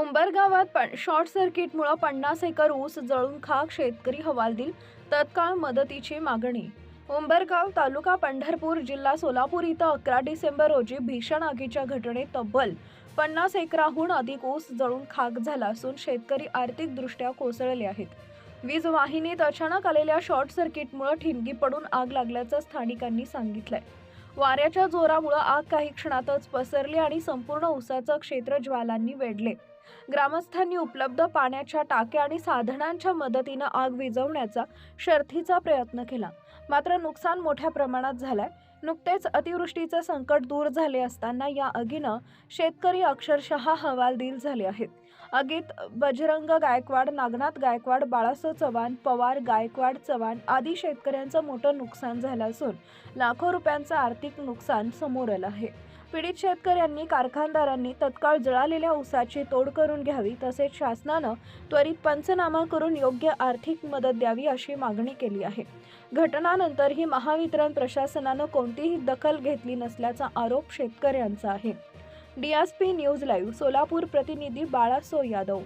उंबर गावात पण शॉर्ट सर्किटमुळे पन्नास एकर ऊस जळून खाक शेतकरी हवालदिल तत्काळ मदतीची मागणी. उंबरगाव तालुका पंढरपूर जिल्हा सोलापूर इथं अकरा डिसेंबर रोजी भीषण आगीच्या घटनेत तब्बल पन्नास एकराहून अधिक ऊस जळून खाक झाला असून शेतकरी आर्थिकदृष्ट्या कोसळले आहेत. वीज वाहिनीत अचानक आलेल्या शॉर्ट सर्किटमुळे ठिणगी पडून आग लागल्याचं स्थानिकांनी सांगितलंय. वाऱ्याच्या जोरामुळे आग काही क्षणातच पसरली आणि संपूर्ण ऊसाचं क्षेत्र ज्वालांनी वेढले. ग्रामस्थांनी उपलब्ध पाण्याच्या टाक्या आणि साधनांच्या मदतीनं आग विझवण्याचा शर्थीचा प्रयत्न केला. मात्र नुकसान मोठ्या प्रमाणात झालंय. नुकतेच अतिवृष्टीचे संकट दूर झाले असताना या आगीनं शेतकरी अक्षरशः हवालदिल झाले आहेत. अगीत बजरंग गायकवाड नागनाथ गायकवाड बाळासो चव्हाण पवार गायकवाड चव्हाण आदी शेतकऱ्यांचं मोठं नुकसान झालं असून लाखो रुपयांचं आर्थिक नुकसान समोर आलं आहे. पीडित शेतकऱ्यांनी कारखानदारांनी तत्काळ जळालेल्या ऊसाची तोड करून घ्यावी तसेच शासनानं त्वरित पंचनामा करून योग्य आर्थिक मदत द्यावी अशी मागणी केली आहे. घटनानंतरही महावितरण प्रशासनानं कोणतीही दखल घेतली नसल्याचा आरोप शेतकऱ्यांचा आहे. डीएसपी न्यूज लाईव्ह सोलापूर प्रतिनिधी बाळासो यादव